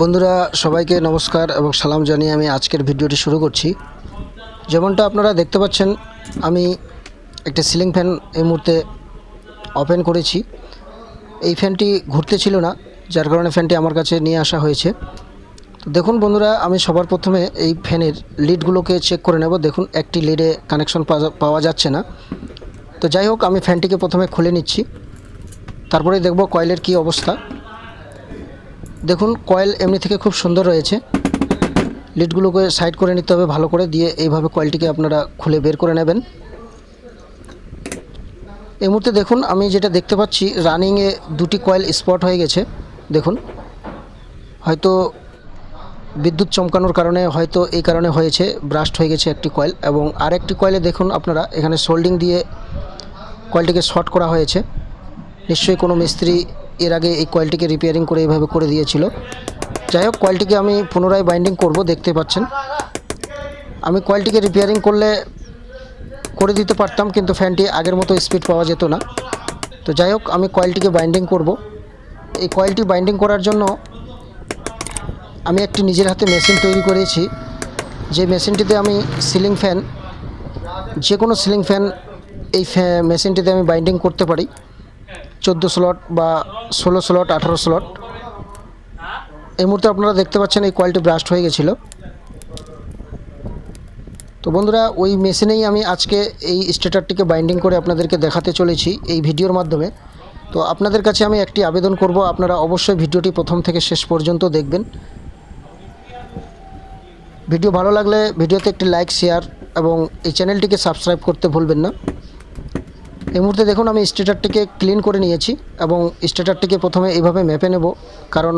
বন্ধুরা, সবাইকে নমস্কার এবং সালাম জানিয়ে আমি আজকের ভিডিওটি শুরু করছি। যেমনটা আপনারা দেখতে পাচ্ছেন, আমি একটা সিলিং ফ্যান এই মুহূর্তে ওপেন করেছি। এই ফ্যানটি ঘুরতে ছিল না, যার কারণে ফ্যানটি আমার কাছে নিয়ে আসা হয়েছে। দেখুন বন্ধুরা, আমি সবার প্রথমে এই ফ্যানের লিডগুলোকে চেক করে নেব। দেখুন, একটি লিডে কানেকশন পাওয়া যাচ্ছে না। তো যাই হোক, আমি ফ্যানটিকে প্রথমে খুলে নিচ্ছি। তারপরে দেখব কয়েলের কি অবস্থা। দেখুন কয়েল এমনি থেকে খুব সুন্দর রয়েছে। লিডগুলোকে সাইড করে নিতে হবে ভালো করে, দিয়ে এইভাবে কয়েলটিকে আপনারা খুলে বের করে নেবেন। এই মুহূর্তে দেখুন, আমি যেটা দেখতে পাচ্ছি রানিংয়ে দুটি কয়েল স্পট হয়ে গেছে। দেখুন, হয়তো বিদ্যুৎ চমকানোর কারণে, হয়তো এই কারণে হয়েছে ব্রাস্ট হয়ে গেছে একটি কয়েল এবং আরেকটি কয়েলে দেখুন, আপনারা এখানে সোল্ডিং দিয়ে কয়েলটিকে শর্ট করা হয়েছে। নিশ্চয়ই কোনো মিস্ত্রি এর আগে এই কয়েলটিকে রিপেয়ারিং করে এইভাবে করে দিয়েছিল। যাই হোক কয়েলটিকে আমি পুনরায় বাইন্ডিং করব, দেখতে পাচ্ছেন। আমি কয়েলটিকে রিপেয়ারিং করলে করে দিতে পারতাম, কিন্তু ফ্যানটি আগের মতো স্পিড পাওয়া যেত না। তো যাই হোক, আমি কয়েলটিকে বাইন্ডিং করব। এই কয়েলটি বাইন্ডিং করার জন্য আমি একটি নিজের হাতে মেশিন তৈরি করেছি। যে মেশিনটিতে আমি সিলিং ফ্যান যে কোনো সিলিং ফ্যান এই ফ্যা- মেশিনটিতে আমি বাইন্ডিং করতে পারি। চোদ্দ স্লট বা ষোলো স্লট আঠারো স্লট এই মুহূর্তে আপনারা দেখতে পাচ্ছেন এই কোয়ালিটি ব্রাস্ট হয়ে গেছিল। তো বন্ধুরা, ওই মেশিনেই আমি আজকে এই স্টেটারটিকে বাইন্ডিং করে আপনাদেরকে দেখাতে চলেছি এই ভিডিওর মাধ্যমে। তো আপনাদের কাছে আমি একটি আবেদন করব, আপনারা অবশ্যই ভিডিওটি প্রথম থেকে শেষ পর্যন্ত দেখবেন। ভিডিও ভালো লাগলে ভিডিওতে একটি লাইক শেয়ার এবং এই চ্যানেলটিকে সাবস্ক্রাইব করতে ভুলবেন না। এই মুহূর্তে দেখুন, আমি স্টেটারটিকে ক্লিন করে নিয়েছি এবং স্টেটারটিকে প্রথমে এইভাবে মেপে নেব, কারণ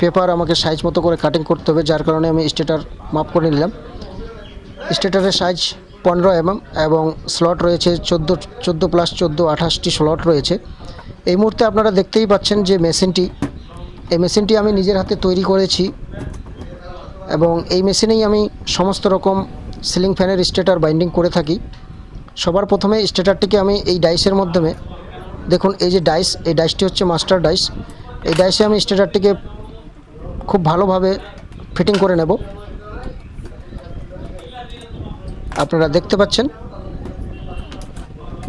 পেপার আমাকে সাইজ মতো করে কাটিং করতে হবে, যার কারণে আমি স্টেটার মাপ করে নিলাম। স্টেটারের সাইজ পনেরো এমএম এবং স্লট রয়েছে চোদ্দ চোদ্দ প্লাস চোদ্দ আঠাশটি স্লট রয়েছে। এই মুহূর্তে আপনারা দেখতেই পাচ্ছেন যে মেশিনটি, এই মেশিনটি আমি নিজের হাতে তৈরি করেছি এবং এই মেশিনেই আমি সমস্ত রকম সিলিং ফ্যানের স্টেটার বাইন্ডিং করে থাকি। সবার প্রথমে স্টেটারটিকে আমি এই ডাইসের মাধ্যমে দেখুন, এই যে ডাইস, এই ডাইসটি হচ্ছে মাস্টার ডাইস। এই ডাইসে আমি স্টেটারটিকে খুব ভালোভাবে ফিটিং করে নেব। আপনারা দেখতে পাচ্ছেন।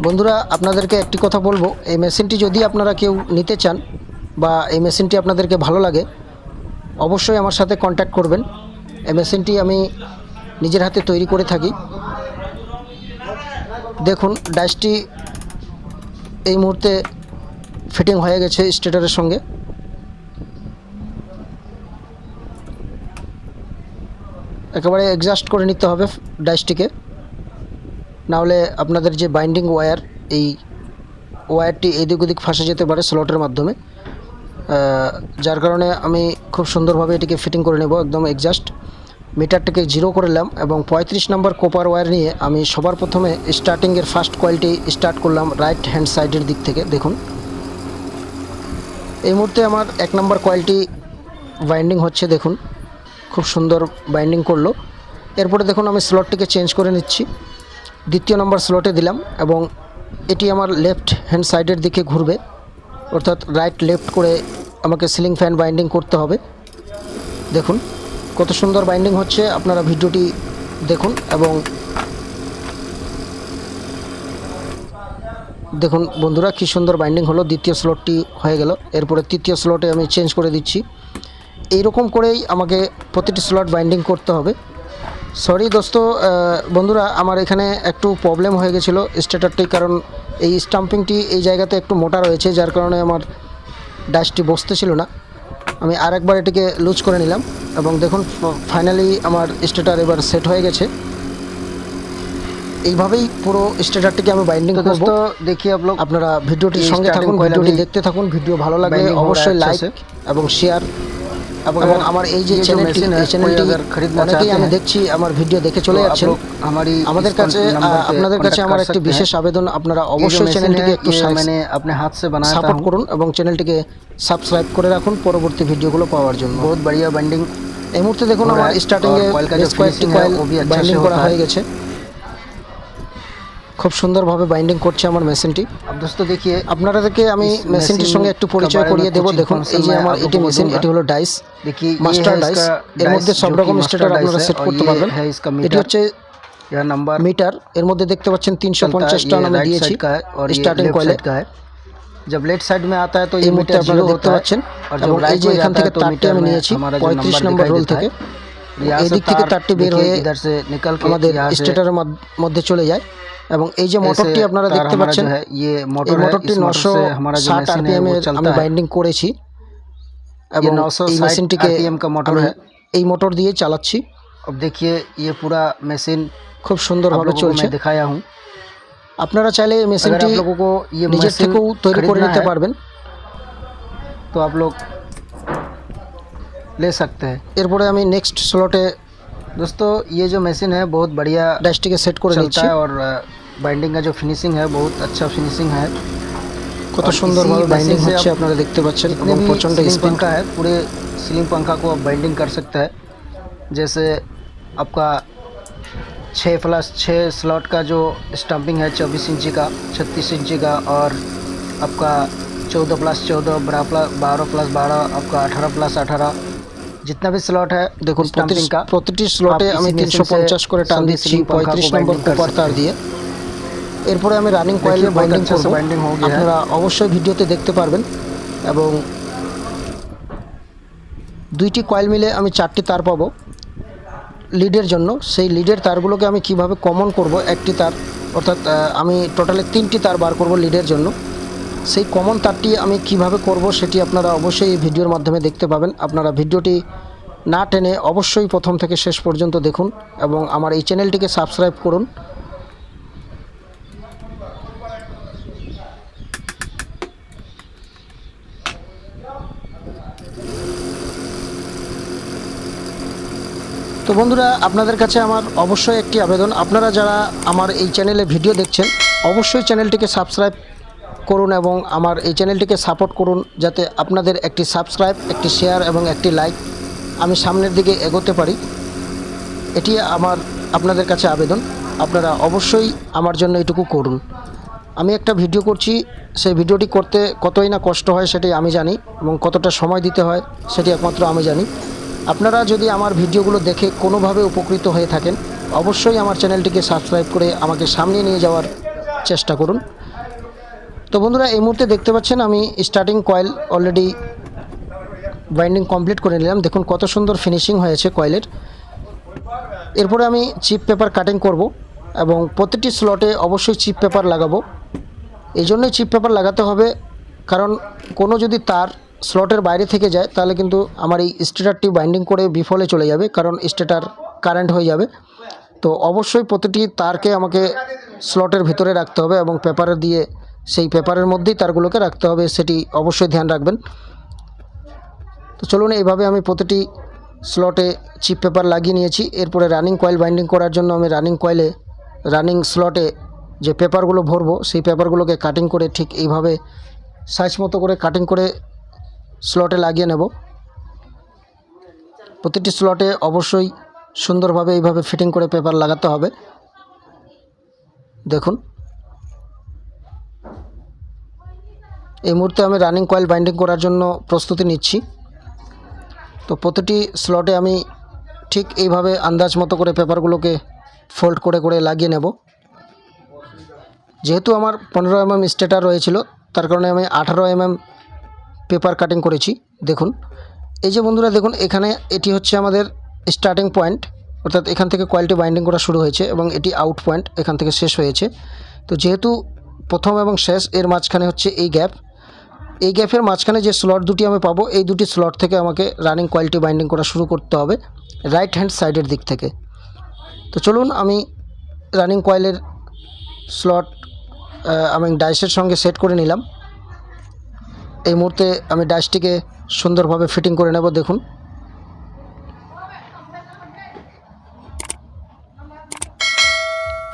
বন্ধুরা, আপনাদেরকে একটি কথা বলব, এই মেশিনটি যদি আপনারা কেউ নিতে চান বা এই মেশিনটি আপনাদেরকে ভালো লাগে, অবশ্যই আমার সাথে কন্ট্যাক্ট করবেন। এই মেশিনটি আমি নিজের হাতে তৈরি করে থাকি। দেখুন, ডাইসটি এই মুহূর্তে ফিটিং হয়ে গেছে স্টেটারের সঙ্গে। একেবারে অ্যাডজাস্ট করে নিতে হবে ডাইসটিকে। নাহলে আপনাদের যে বাইন্ডিং ওয়্যার এই ওয়্যারটি এদিক ওদিক ফাঁসে যেতে পারে স্লটের মাধ্যমে। যার কারণে আমি খুব সুন্দরভাবে এটিকে ফিটিং করে নেব, একদম এক্সাস্ট মিটারটাকে জিরো করে নিলাম এবং পঁয়ত্রিশ নম্বর কোপার ওয়্যার নিয়ে আমি সবার প্রথমে স্টার্টিংয়ের ফার্স্ট কোয়ালিটি স্টার্ট করলাম রাইট হ্যান্ড সাইডের দিক থেকে, দেখুন। এই মুহূর্তে আমার এক নম্বর কোয়ালিটি বাইন্ডিং হচ্ছে, দেখুন। খুব সুন্দর বাইন্ডিং করল। এরপরে দেখুন আমি স্লটটিকে চেঞ্জ করে নিচ্ছি। দ্বিতীয় নম্বর স্লটে দিলাম এবং এটি আমার লেফট হ্যান্ড সাইডের দিকে ঘুরবে। অর্থাৎ রাইট লেফট করে আমাকে সিলিং ফ্যান বাইন্ডিং করতে হবে। দেখুন। কত সুন্দর বাইন্ডিং হচ্ছে, আপনারা ভিডিওটি দেখুন এবং দেখুন বন্ধুরা, কী সুন্দর বাইন্ডিং হলো, দ্বিতীয় স্লটটি হয়ে গেল। এরপরে তৃতীয় স্লটে আমি চেঞ্জ করে দিচ্ছি। এইরকম করেই আমাকে প্রতিটি স্লট বাইন্ডিং করতে হবে। সরি দোস্ত বন্ধুরা, আমার এখানে একটু প্রবলেম হয়ে গেছিল স্টেটারটি কারণ এই স্টাম্পিংটি এই জায়গাতে একটু মোটা রয়েছে, যার কারণে আমার ডাস্টটি বসতে ছিল না। আমি আরেকবার এটিকে লুজ করে নিলাম এবং দেখুন ফাইনালি আমার স্টেটার এবার সেট হয়ে গেছে। এইভাবেই পুরো স্টেটারটিকে আমি বাইন্ডিং করব। তো দেখি আপনারা ভিডিওটির সঙ্গে থাকুন ভিডিওটি দেখতে থাকুন ভিডিও ভালো লাগলে অবশ্যই লাইক এবং শেয়ার এবং আমার এই যে চ্যানেলটি চ্যানেলটি অনেকেই আমি দেখছি আমার ভিডিও দেখে চলে যাচ্ছেন। আমাদের কাছে আপনাদের কাছে আমার একটি বিশেষ আবেদন আপনারা অবশ্যই চ্যানেলটিকে একটু মানে আপনি হাত সে সাপোর্ট করুন এবং চ্যানেলটিকে সাবস্ক্রাইব করে রাখুন পরবর্তী ভিডিওগুলো পাওয়ার জন্য। বহুত বাড়িয়া বাইন্ডিং এই মুহূর্তে দেখুন আমার স্টার্টিংয়ে কয়েকটি কয়েল আচ্ছা বাইন্ডিং করা হয়ে গেছে। খুব সুন্দরভাবে বাইন্ডিং করছে আমার মেশিনটি अब दोस्तों देखिए আপনাদেরকে আমি इस মেশিনটির machine সঙ্গে একটু के পরিচয় बारे में করিয়ে দেবো कुछ দেখুন এই যে information আমার मैं आप এটি लोगों को মেশিন दूंगा। এটি হলো ডাইস देखिए ये মাস্টার है ডাইস इसका এর डाइस মধ্যে সব जो कि রকম master স্টেটার डाइस আপনারা है সেট और করতে ये পারবেন है इसका এটি मीटर হচ্ছে यह नंबर মিটার এর মধ্যে দেখতে পাচ্ছেন তিনশো चलता है পঞ্চাশটা ये আমি राइट দিয়েছি साइड का है और ये স্টার্টিং लेफ्ट কয়েলে साइड का है जब लेफ्ट साइड में आता है तो এই ये মুহূর্তে मीटर আপনারা जीरो দেখতে होता है পাচ্ছেন और এবং जब এই राइट যে में এখান जाता থেকে है तो তারটি मीटर আমি में নিয়েছি हमारा जो পঁয়ত্রিশ नंबर নম্বর दिखाई রোল देता থেকে है यहाँ से এদিক থেকে তারটি বের হয়ে আমাদের স্টেটারের মধ্যে চলে যায়। এবং এই যে মোটরটি আপনারা দেখতে পাচ্ছেন এই মোটরটি নশো ষাট আরপিএম এর আমি বাইন্ডিং করেছি। এবং এই মেশিনটিকে এই মোটর দিয়ে চালাচ্ছি। দেখিয়ে ইয়ে পুরা মেশিন খুব সুন্দরভাবে চলছে। দেখায়া হুম। আপনারা চাইলে এই মেশিনটি নিজের থেকেও তৈরি করে নিতে পারবেন। তো আপলোক ले सकते हैं এরপরে আমি নেক্সট স্লটে दोस्तों ये जो मशीन है बहुत बढ़िया ড্যাশটিকে সেট করে चलता নিচ্ছি है और बाइंडिंग का जो फिनिशिंग है बहुत अच्छा फिनिशिंग है কত और সুন্দরভাবে इसी বাইন্ডিং machine से হচ্ছে आप আপনারা দেখতে পাচ্ছেন जितने এবং भी প্রচণ্ড सीलिंग স্পিড पंखा है पूरे सीलिंग पंखा को आप बाइंडिंग कर सकते हैं जैसे आपका छः प्लस छः स्लॉट का जो स्टम्पिंग है चौबीस इंची का छत्तीस इंची का और आपका चौदह प्लस चौदह बारह प्लस बारह प्लस बारह आपका अठारह प्लस अठारह जितना भी स्लॉट है দেখুন প্রতি- स्टम्पिंग का প্রতিটি স্লটে आप আমি इसी তিনশো machine से পঞ্চাশ করে টান सभी দিচ্ছি ceiling पंखा को পঁয়ত্রিশ নম্বর binding कर কোপার তার सकते দিয়ে এরপরে আমি রানিং কয়েল देखिए, बहुत বাইন্ডিং अच्छा से করব binding हो गया है। আপনারা অবশ্যই ভিডিওতে দেখতে পারবেন এবং দুইটি কয়েল মিলে আমি চারটি তার পাবো লিডের জন্য সেই লিডের তারগুলোকে আমি কিভাবে কমন করব একটি তার অর্থাৎ আহ, আমি টোটালে তিনটি তার বার করব লিডের জন্য সেই কমন তারটি আমি কীভাবে করব সেটি আপনারা অবশ্যই এই ভিডিওর মাধ্যমে দেখতে পাবেন। আপনারা ভিডিওটি না টেনে অবশ্যই প্রথম থেকে শেষ পর্যন্ত দেখুন এবং আমার এই চ্যানেলটিকে সাবস্ক্রাইব করুন। তো বন্ধুরা, আপনাদের কাছে আমার অবশ্যই একটি আবেদন। আপনারা যারা আমার এই চ্যানেলে ভিডিও দেখছেন, অবশ্যই চ্যানেলটিকে সাবস্ক্রাইব করুন এবং আমার এই চ্যানেলটিকে সাপোর্ট করুন যাতে আপনাদের একটি সাবস্ক্রাইব, একটি শেয়ার এবং একটি লাইক আমি সামনের দিকে এগোতে পারি। এটি আমার, আপনাদের কাছে আবেদন। আপনারা অবশ্যই আমার জন্য এটুকু করুন। আমি একটা ভিডিও করছি, সেই ভিডিওটি করতে কতই না কষ্ট হয় সেটি আমি জানি এবং কতটা সময় দিতে হয় সেটি একমাত্র আমি জানি। আপনারা যদি আমার ভিডিওগুলো দেখে কোনোভাবে উপকৃত হয়ে থাকেন, অবশ্যই আমার চ্যানেলটিকে সাবস্ক্রাইব করে আমাকে সামনে নিয়ে যাওয়ার চেষ্টা করুন। তো বন্ধুরা, এই মুহূর্তে দেখতে পাচ্ছেন আমি starting coil already binding complete করে নিলাম। দেখুন কত সুন্দর ফিনিশিং হয়েছে কয়েলের এরপরে আমি চিপ পেপার কাটিং করব এবং প্রতিটি স্লটে অবশ্যই চিপ পেপার লাগাবো। এই জন্যই চিপ পেপার লাগাতে হবে, কারণ কোনো যদি তার স্লটের বাইরে থেকে যায়, তাহলে কিন্তু আমার এই স্টেটারটি বাইন্ডিং করে বিফলে চলে যাবে, কারণ স্টেটার কারেন্ট হয়ে যাবে। তো অবশ্যই প্রতিটি তারকে আমাকে স্লটের ভিতরে রাখতে হবে এবং পেপারে দিয়ে সেই পেপারের মধ্যেই তারগুলোকে রাখতে হবে, সেটি অবশ্যই ধ্যান রাখবেন। তো চলুন, এইভাবে আমি প্রতিটি স্লটে চিপ পেপার লাগিয়ে নিয়েছি। এরপরে রানিং কয়েল বাইন্ডিং করার জন্য আমি রানিং কয়েলে, রানিং স্লটে যে পেপারগুলো ভরবো, সেই পেপারগুলোকে কাটিং করে ঠিক এইভাবে সাইজ মতো করে কাটিং করে স্লটে লাগিয়ে নেব। প্রতিটি স্লটে অবশ্যই সুন্দরভাবে এইভাবে ফিটিং করে পেপার লাগাতে হবে। দেখুন। এই মুহূর্তে আমি রানিং কয়েল বাইন্ডিং করার জন্য প্রস্তুতি নিচ্ছি। তো প্রতিটি স্লটে আমি ঠিক এইভাবে আন্দাজ মতো করে পেপারগুলোকে ফোল্ড করে করে লাগিয়ে নেব। যেহেতু আমার পনেরো এমএম স্টেটার রয়েছিল, তার কারণে আমি আঠারো এমএম পেপার কাটিং করেছি, দেখুন। এই যে বন্ধুরা, দেখুন, এখানে এটি হচ্ছে আমাদের স্টার্টিং পয়েন্ট অর্থাৎ এখান থেকে কোয়ালিটি বাইন্ডিং করা শুরু হয়েছে এবং এটি আউট পয়েন্ট এখান থেকে শেষ হয়েছে। তো যেহেতু প্রথম এবং শেষ, এর মাঝখানে হচ্ছে এই গ্যাপ এই গ্যাপের মাঝখানে যে স্লট দুটি আমি পাবো, এই দুটি স্লট থেকে আমাকে রানিং কোয়ালিটি বাইন্ডিং করা শুরু করতে হবে রাইট হ্যান্ড সাইডের দিক থেকে। তো চলুন আমি রানিং কয়েলের স্লট আমি ডাইসের সঙ্গে সেট করে নিলাম। এই মুহূর্তে আমি ডাইসটিকে সুন্দরভাবে ফিটিং করে নেব, দেখুন।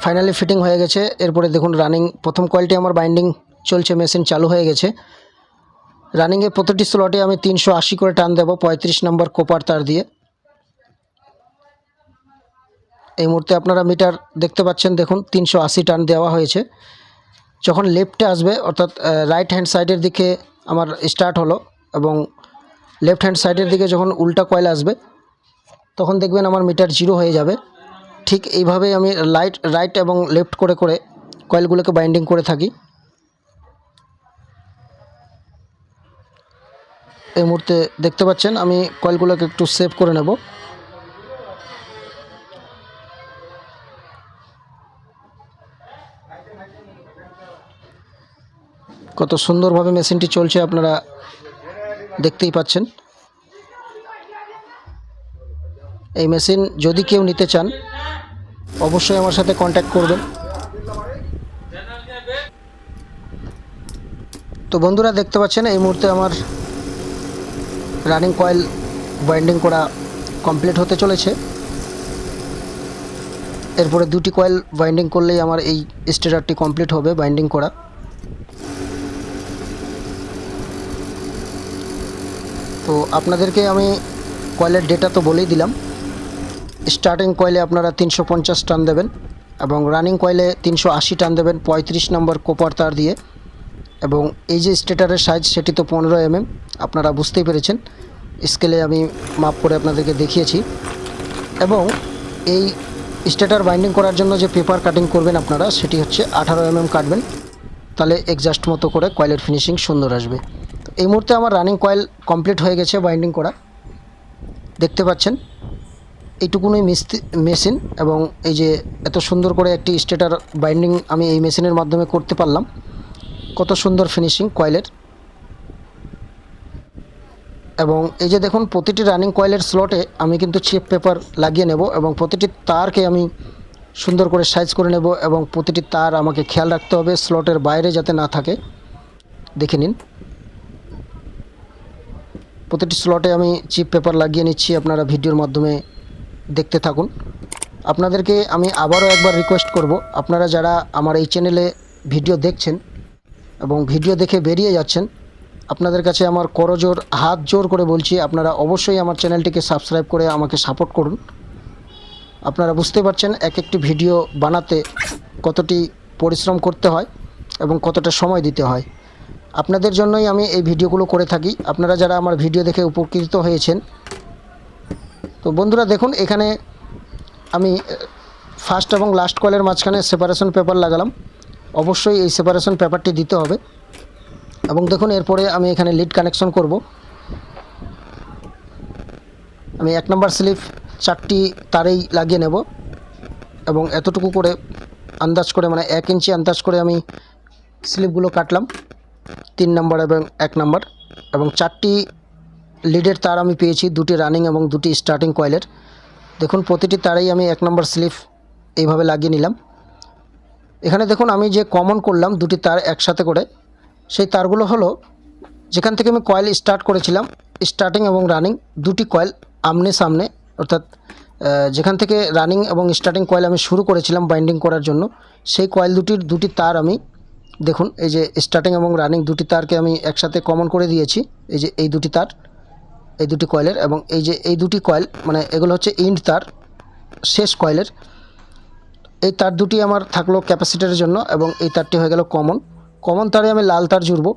ফাইনালি ফিটিং হয়ে গেছে। এরপরে দেখুন রানিং প্রথম কয়েলটি আমার বাইন্ডিং চলছে মেশিন চালু হয়ে গেছে। রানিংয়ে প্রতিটি স্লটে আমি তিনশো আশি করে টান দেবো, পঁয়ত্রিশ নম্বর কোপার তার দিয়ে। এই মুহূর্তে আপনারা মিটার দেখতে পাচ্ছেন, দেখুন, তিনশো আশি টান দেওয়া হয়েছে। যখন লেফটে আসবে, অর্থাৎ রাইট হ্যান্ড সাইডের দিকে আমার স্টার্ট হলো এবং লেফট হ্যান্ড সাইডের দিকে যখন উল্টা কয়েল আসবে, তখন দেখবেন আমার মিটার জিরো হয়ে যাবে। ঠিক এইভাবে আমি লাইট রাইট এবং লেফট করে করে কয়েলগুলোকে বাইন্ডিং করে থাকি। এই মুহূর্তে দেখতে পাচ্ছেন, আমি কয়েলগুলোকে একটু সেভ করে নেব। কত সুন্দরভাবে মেশিনটি চলছে আপনারা দেখতেই পাচ্ছেন। এই মেশিন যদি কেউ নিতে চান, অবশ্যই আমার সাথে কন্ট্যাক্ট করবেন। তো বন্ধুরা, দেখতে পাচ্ছেন, এই মুহূর্তে আমার রানিং কয়েল বাইন্ডিং করা কমপ্লিট হতে চলেছে। এরপরে দুটি কয়েল বাইন্ডিং করলেই আমার এই স্টেটারটি কমপ্লিট হবে বাইন্ডিং করা। তো আপনাদেরকে আমি কয়েলের ডেটা তো বলেই দিলাম। স্টার্টিং কয়েলে আপনারা তিনশো পঞ্চাশ টান দেবেন এবং রানিং কয়েলে তিনশো আশি টান দেবেন, পঁয়ত্রিশ নম্বর কোপার তার দিয়ে। এবং এই যে স্টেটারের সাইজ, সেটি তো পনেরো এমএম আপনারা বুঝতেই পেরেছেন। স্কেলে আমি মাপ করে আপনাদেরকে দেখিয়েছি। এবং এই স্টেটার বাইন্ডিং করার জন্য যে পেপার কাটিং করবেন আপনারা, সেটি হচ্ছে আঠারো এমএম কাটবেন। তাহলে এক্সাস্ট মতো করে কয়েলের ফিনিশিং সুন্দর আসবে। তো এই মুহূর্তে আমার রানিং কয়েল কমপ্লিট হয়ে গেছে বাইন্ডিং করা। দেখতে পাচ্ছেন, এইটুকুনই মেশিন এবং এই যে এত সুন্দর করে একটি স্টেটার বাইন্ডিং আমি এই মেশিনের মাধ্যমে করতে পারলাম। কত সুন্দর ফিনিশিং কয়েলের এবং এই যে দেখুন, প্রতিটি রানিং কয়েলের স্লটে আমি কিন্তু চিপ পেপার লাগিয়ে নেব এবং প্রতিটি তারকে আমি সুন্দর করে সাইজ করে নেব এবং প্রতিটি তার আমাকে খেয়াল রাখতে হবে স্লটের বাইরে যাতে না থাকে। দেখে নিন। প্রতিটি স্লটে আমি চিপ পেপার লাগিয়ে নিচ্ছি, আপনারা ভিডিওর মাধ্যমে দেখতে থাকুন। আপনাদেরকে আমি আবারও একবার রিকোয়েস্ট করব, আপনারা যারা আমার এই চ্যানেলে ভিডিও দেখছেন এবং ভিডিও দেখে বেরিয়ে যাচ্ছেন। আপনাদের কাছে আমার করজোর হাত জোর করে বলছি, আপনারা অবশ্যই আমার চ্যানেলটিকে সাবস্ক্রাইব করে আমাকে সাপোর্ট করুন। আপনারা বুঝতে পারছেন এক একটি ভিডিও বানাতে কতটি পরিশ্রম করতে হয় এবং কতটা সময় দিতে হয়। আপনাদের জন্যই আমি এই ভিডিওগুলো করে থাকি। আপনারা যারা আমার ভিডিও দেখে উপকৃত হয়েছেন, তো বন্ধুরা দেখুন, এখানে আমি ফার্স্ট এবং লাস্ট কলের মাঝখানে সেপারেশন পেপার লাগালাম। অবশ্যই এই সেপারেশন পেপারটি দিতে হবে। এবং দেখুন, এরপরে আমি এখানে লিড কানেকশন করব। আমি এক নম্বর স্লিপ চারটি তারেই লাগিয়ে নেব এবং এতটুকু করে আন্দাজ করে মানে এক ইঞ্চি আন্দাজ করে আমি স্লিপগুলো কাটলাম, তিন নম্বর এবং এক নম্বর এবং চারটি লিডের তার আমি পেয়েছি, দুটি রানিং এবং দুটি স্টার্টিং কয়েলের দেখুন, প্রতিটি তারেই আমি এক নম্বর স্লিপ এইভাবে লাগিয়ে নিলাম। এখানে দেখুন আমি যে কমন করলাম দুটি তার একসাথে করে, সেই তারগুলো হলো, যেখান থেকে আমি কয়েল স্টার্ট করেছিলাম স্টার্টিং এবং রানিং দুটি কয়েল আমনে সামনে, অর্থাৎ যেখান থেকে রানিং এবং স্টার্টিং কয়েল আমি শুরু করেছিলাম বাইন্ডিং করার জন্য, সেই কয়েল দুটির দুটি তার আমি, দেখুন, এই যে স্টার্টিং এবং রানিং দুটি তারকে আমি একসাথে কমন করে দিয়েছি, এই যে এই দুটি তার, এই দুটি কয়েলের এবং এই যে এই দুটি কয়েল মানে এগুলো হচ্ছে ইন্ড তার, শেষ কয়েলের এই তার দুটি আমার থাকল ক্যাপাসিটারের জন্য এবং এই তারটি হয়ে গেল কমন। কমন তারে আমি লাল তার জুড়ব।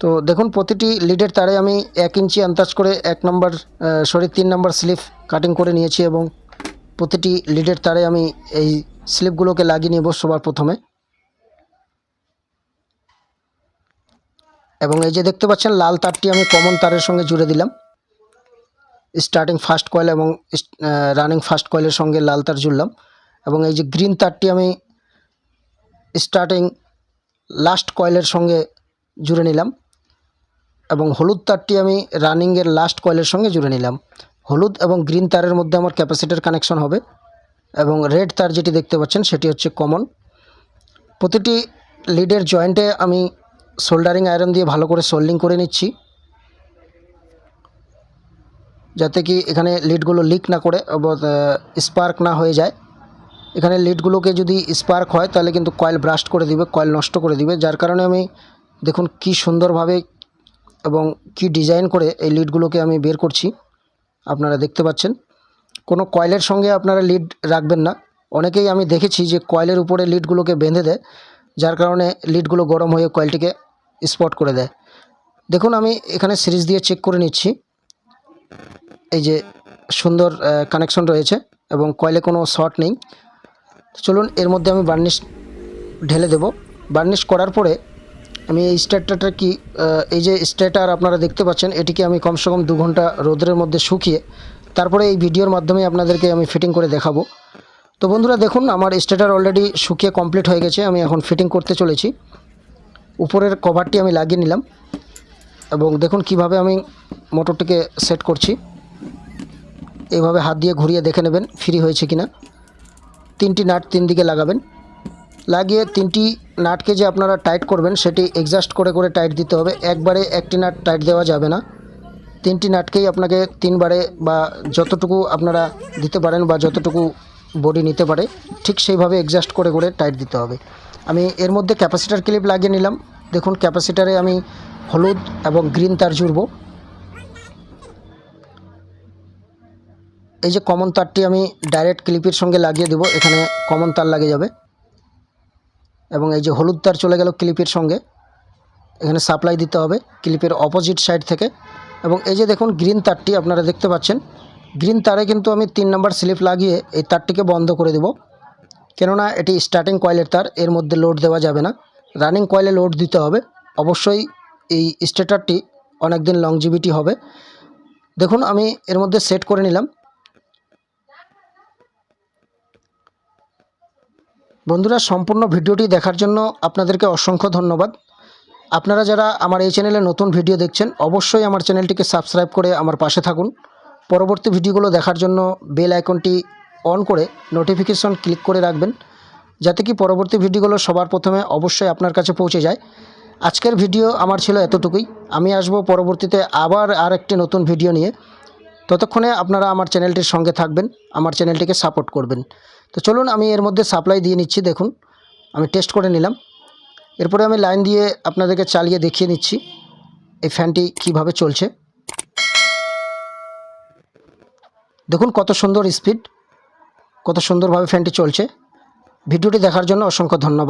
তো দেখুন, প্রতিটি লিডের তারে আমি এক ইঞ্চি আন্দাজ করে এক নম্বর সরি, তিন নম্বর স্লিপ কাটিং করে নিয়েছি এবং প্রতিটি লিডের তারে আমি এই স্লিপগুলোকে লাগিয়ে নেব সবার প্রথমে। এবং এই যে দেখতে পাচ্ছেন, লাল তারটি আমি কমন তারের সঙ্গে জুড়ে দিলাম। স্টার্টিং ফার্স্ট কয়েল এবং রানিং ফার্স্ট কয়েলের সঙ্গে লাল তার জুড়লাম। এবং এই যে গ্রিন তারটি আমি স্টার্টিং লাস্ট কয়েলের সঙ্গে জুড়ে নিলাম এবং হলুদ তারটি আমি রানিংয়ের লাস্ট কয়েলের সঙ্গে জুড়ে নিলাম। হলুদ এবং গ্রিন তারের মধ্যে আমার ক্যাপাসিটার কানেকশন হবে এবং রেড তার যেটি দেখতে পাচ্ছেন সেটি হচ্ছে কমন প্রতিটি লিডের জয়েন্টে আমি সোল্ডারিং আয়রন দিয়ে ভালো করে সোল্ডিং করে নিচ্ছি যাতে কি এখানে লিডগুলো লিক না করে স্পার্ক না হয়ে যায়। এখানে লিডগুলোকে যদি স্পার্ক হয়, তাহলে কিন্তু কয়েল ব্রাস্ট করে দিবে, কয়েল নষ্ট করে দিবে। যার কারণে আমি, দেখুন কি সুন্দরভাবে এবং কি ডিজাইন করে এই লিডগুলোকে আমি বের করছি। আপনারা দেখতে পাচ্ছেন। কোনো কয়েলের সঙ্গে আপনারা লিড রাখবেন না। অনেকেই আমি দেখেছি যে কয়েলের উপরে লিডগুলোকে বেঁধে দেয়, যার কারণে লিডগুলো গরম হয়ে কয়েলটিকে স্পট করে দেয়। দেখুন, আমি এখানে সিরিজ দিয়ে চেক করে নিচ্ছি। এই যে সুন্দর কানেকশন রয়েছে এবং কয়েলে কোনো শর্ট নেই। চলুন এর মধ্যে আমি বার্নিশ ঢেলে দেব। বার্নিশ করার পরে আমি এই স্টার্টারটা কি এই যে স্টার্টার আপনারা দেখতে পাচ্ছেন, এটিকে আমি কমসে কম দু ঘণ্টা রোদ্রের মধ্যে শুকিয়ে তারপরে এই ভিডিওর মাধ্যমে আপনাদেরকে আমি ফিটিং করে দেখাবো। তো বন্ধুরা দেখুন, আমার স্টার্টার অলরেডি শুকিয়ে কমপ্লিট হয়ে গেছে, আমি এখন ফিটিং করতে চলেছি। উপরের কভারটি আমি লাগিয়ে নিলাম এবং দেখুন কীভাবে আমি মোটরটিকে সেট করছি। এইভাবে হাত দিয়ে ঘুরিয়ে দেখে নেবেন ফ্রি হয়েছে কিনা। তিনটি নাট তিন দিকে লাগাবেন। লাগিয়ে তিনটি নাটকে যে আপনারা টাইট করবেন, সেটি এক্সাস্ট করে করে টাইট দিতে হবে। একবারে একটি নাট টাইট দেওয়া যাবে না। তিনটি নাটকেই আপনাকে তিনবারে বা যতটুকু আপনারা দিতে পারেন বা যতটুকু বডি নিতে পারে, ঠিক সেইভাবে এক্সাস্ট করে করে টাইট দিতে হবে। আমি এর মধ্যে ক্যাপাসিটার ক্লিপ লাগিয়ে নিলাম। দেখুন ক্যাপাসিটারে আমি হলুদ এবং গ্রিন তার জুড়বো। এই যে কমন তারটি আমি ডাইরেক্ট ক্লিপের সঙ্গে লাগিয়ে দেবো, এখানে কমন তার লাগে যাবে। এবং এই যে হলুদ তার চলে গেল ক্লিপের সঙ্গে, এখানে সাপ্লাই দিতে হবে ক্লিপের অপোজিট সাইড থেকে। এবং এই যে দেখুন গ্রিন তারটি আপনারা দেখতে পাচ্ছেন গ্রিন তারে কিন্তু আমি তিন নাম্বার স্লিপ লাগিয়ে এই তারটিকে বন্ধ করে দেব। কেননা এটি স্টার্টিং কয়েলের তার, এর মধ্যে লোড দেওয়া যাবে না। রানিং কয়েলে লোড দিতে হবে। অবশ্যই এই স্টেটারটি অনেক দিন লংজিভিটি হবে। দেখুন আমি এর মধ্যে সেট করে নিলাম। বন্ধুরা, সম্পূর্ণ ভিডিওটি দেখার জন্য আপনাদেরকে অসংখ্য ধন্যবাদ। আপনারা যারা আমার এই চ্যানেলে নতুন ভিডিও দেখছেন, অবশ্যই আমার চ্যানেলটিকে সাবস্ক্রাইব করে আমার পাশে থাকুন। পরবর্তী ভিডিওগুলো দেখার জন্য বেল আইকনটি অন করে নোটিফিকেশন ক্লিক করে রাখবেন, যাতে কি পরবর্তী ভিডিওগুলো সবার প্রথমে অবশ্যই আপনার কাছে পৌঁছে যায়। আজকের ভিডিও আমার ছিল এতটুকুই। আমি আসব পরবর্তীতে আবার আর একটি নতুন ভিডিও নিয়ে। ততক্ষণে আপনারা আমার চ্যানেলটির সঙ্গে থাকবেন, আমার চ্যানেলটিকে সাপোর্ট করবেন। তো চলুন আমি এর মধ্যে সাপ্লাই দিয়ে নিচ্ছি, দেখুন। আমি টেস্ট করে নিলাম। এরপরে আমি লাইন দিয়ে আপনাদেরকে চালিয়ে দেখিয়ে নিচ্ছি এই ফ্যানটি কীভাবে চলছে। দেখুন কত সুন্দর স্পিড কত সুন্দরভাবে ফ্যানটি চলছে। ভিডিওটি দেখার জন্য অসংখ্য ধন্যবাদ।